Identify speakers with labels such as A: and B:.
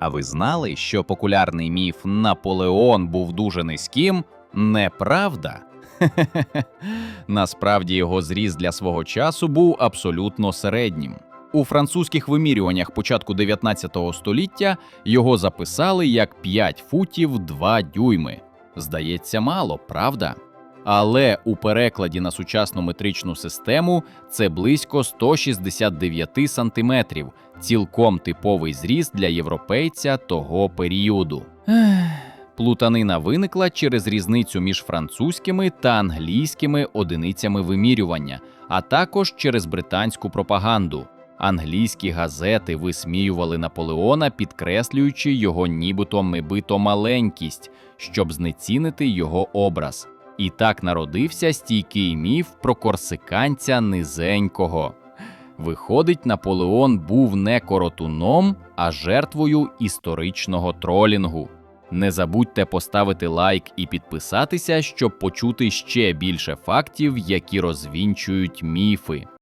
A: А ви знали, що популярний міф Наполеон був дуже низьким? Неправда. Насправді його зріст для свого часу був абсолютно середнім. У французьких вимірюваннях початку 19 століття його записали як 5 футів 2 дюйми. Здається, мало, правда? Але у перекладі на сучасну метричну систему це близько 169 сантиметрів, цілком типовий зріст для європейця того періоду. Плутанина виникла через різницю між французькими та англійськими одиницями вимірювання, а також через британську пропаганду. Англійські газети висміювали Наполеона, підкреслюючи його нібито мибито маленькість, щоб знецінити його образ. І так народився стійкий міф про корсиканця низенького. Виходить, Наполеон був не коротуном, а жертвою історичного тролінгу. Не забудьте поставити лайк і підписатися, щоб почути ще більше фактів, які розвінчують міфи.